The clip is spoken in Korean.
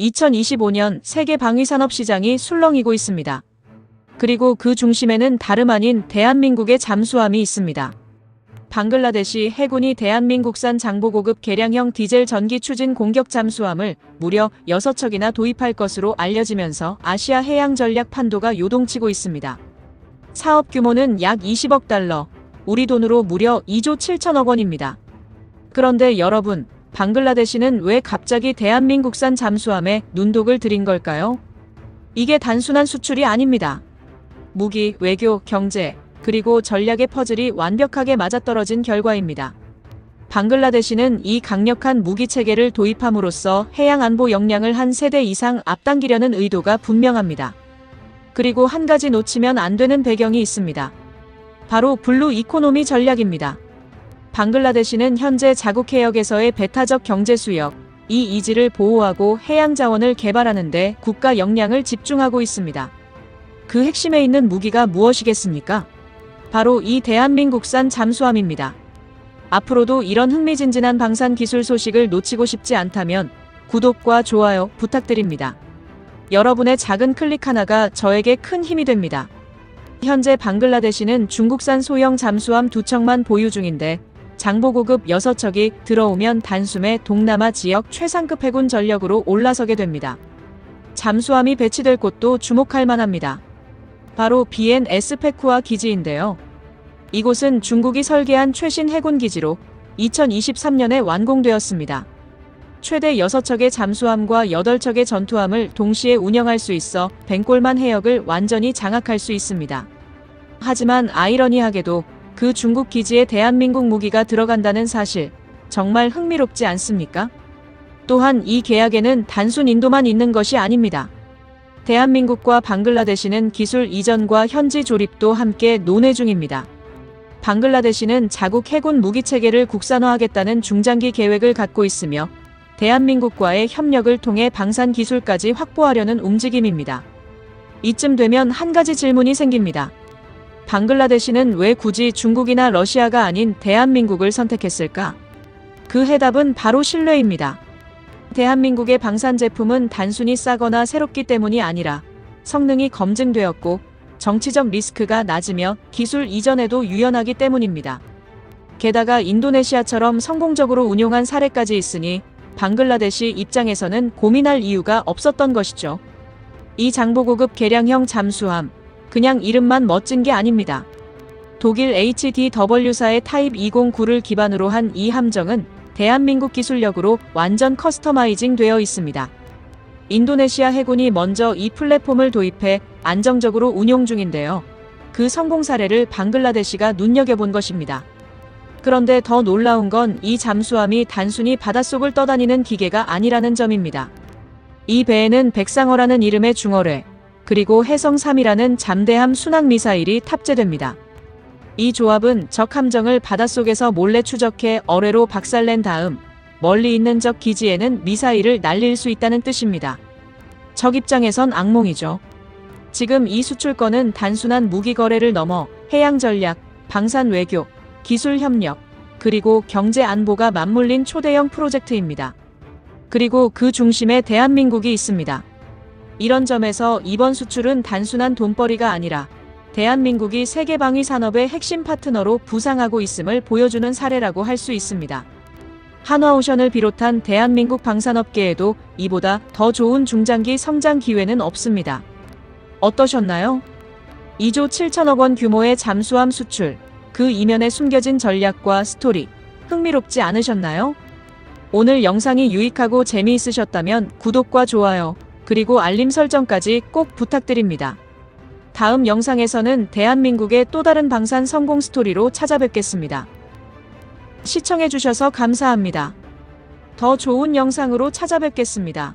2025년 세계 방위산업 시장이 술렁이고 있습니다. 그리고 그 중심에는 다름 아닌 대한민국의 잠수함이 있습니다. 방글라데시 해군이 대한민국산 장보고급 개량형 디젤 전기 추진 공격 잠수함을 무려 6척이나 도입할 것으로 알려지면서 아시아 해양 전략 판도가 요동치고 있습니다. 사업 규모는 약 20억 달러, 우리 돈으로 무려 2조 7천억 원입니다. 그런데 여러분, 방글라데시는 왜 갑자기 대한민국산 잠수함에 눈독을 들인 걸까요? 이게 단순한 수출이 아닙니다. 무기, 외교, 경제, 그리고 전략의 퍼즐이 완벽하게 맞아떨어진 결과입니다. 방글라데시는 이 강력한 무기 체계를 도입함으로써 해양 안보 역량을 한 세대 이상 앞당기려는 의도가 분명합니다. 그리고 한 가지 놓치면 안 되는 배경이 있습니다. 바로 블루 이코노미 전략입니다. 방글라데시는 현재 자국 해역에서의 배타적 경제 수역, 이 이지를 보호하고 해양 자원을 개발하는데 국가 역량을 집중하고 있습니다. 그 핵심에 있는 무기가 무엇이겠습니까? 바로 이 대한민국산 잠수함입니다. 앞으로도 이런 흥미진진한 방산 기술 소식을 놓치고 싶지 않다면 구독과 좋아요 부탁드립니다. 여러분의 작은 클릭 하나가 저에게 큰 힘이 됩니다. 현재 방글라데시는 중국산 소형 잠수함 두 척만 보유 중인데 장보고급 6척이 들어오면 단숨에 동남아 지역 최상급 해군 전력으로 올라서게 됩니다. 잠수함이 배치될 곳도 주목할 만합니다. 바로 BN 에스페쿠아 기지인데요. 이곳은 중국이 설계한 최신 해군 기지로 2023년에 완공되었습니다. 최대 6척의 잠수함과 8척의 전투함을 동시에 운영할 수 있어 벤골만 해역을 완전히 장악할 수 있습니다. 하지만 아이러니하게도 그 중국 기지에 대한민국 무기가 들어간다는 사실 정말 흥미롭지 않습니까? 또한 이 계약에는 단순 인도만 있는 것이 아닙니다. 대한민국과 방글라데시는 기술 이전과 현지 조립도 함께 논의 중입니다. 방글라데시는 자국 해군 무기 체계를 국산화하겠다는 중장기 계획을 갖고 있으며 대한민국과의 협력을 통해 방산 기술까지 확보하려는 움직임입니다. 이쯤 되면 한 가지 질문이 생깁니다. 방글라데시는 왜 굳이 중국이나 러시아가 아닌 대한민국을 선택했을까? 그 해답은 바로 신뢰입니다. 대한민국의 방산 제품은 단순히 싸거나 새롭기 때문이 아니라 성능이 검증되었고 정치적 리스크가 낮으며 기술 이전에도 유연하기 때문입니다. 게다가 인도네시아처럼 성공적으로 운용한 사례까지 있으니 방글라데시 입장에서는 고민할 이유가 없었던 것이죠. 이 장보고급 개량형 잠수함, 그냥 이름만 멋진 게 아닙니다. 독일 HDW사의 타입 209를 기반으로 한 이 함정은 대한민국 기술력으로 완전 커스터마이징 되어 있습니다. 인도네시아 해군이 먼저 이 플랫폼을 도입해 안정적으로 운용 중인데요. 그 성공 사례를 방글라데시가 눈여겨본 것입니다. 그런데 더 놀라운 건 이 잠수함이 단순히 바닷속을 떠다니는 기계가 아니라는 점입니다. 이 배에는 백상어라는 이름의 중어뢰, 그리고 해성 3이라는 잠대함 순항 미사일이 탑재됩니다. 이 조합은 적 함정을 바닷속에서 몰래 추적해 어뢰로 박살낸 다음 멀리 있는 적 기지에는 미사일을 날릴 수 있다는 뜻입니다. 적 입장에선 악몽이죠. 지금 이 수출권은 단순한 무기 거래를 넘어 해양 전략, 방산 외교, 기술 협력, 그리고 경제 안보가 맞물린 초대형 프로젝트입니다. 그리고 그 중심에 대한민국이 있습니다. 이런 점에서 이번 수출은 단순한 돈벌이가 아니라 대한민국이 세계 방위 산업의 핵심 파트너로 부상하고 있음을 보여주는 사례라고 할 수 있습니다. 한화오션을 비롯한 대한민국 방산업계에도 이보다 더 좋은 중장기 성장 기회는 없습니다. 어떠셨나요? 2조 7천억 원 규모의 잠수함 수출, 그 이면에 숨겨진 전략과 스토리, 흥미롭지 않으셨나요? 오늘 영상이 유익하고 재미있으셨다면 구독과 좋아요, 그리고 알림 설정까지 꼭 부탁드립니다. 다음 영상에서는 대한민국의 또 다른 방산 성공 스토리로 찾아뵙겠습니다. 시청해주셔서 감사합니다. 더 좋은 영상으로 찾아뵙겠습니다.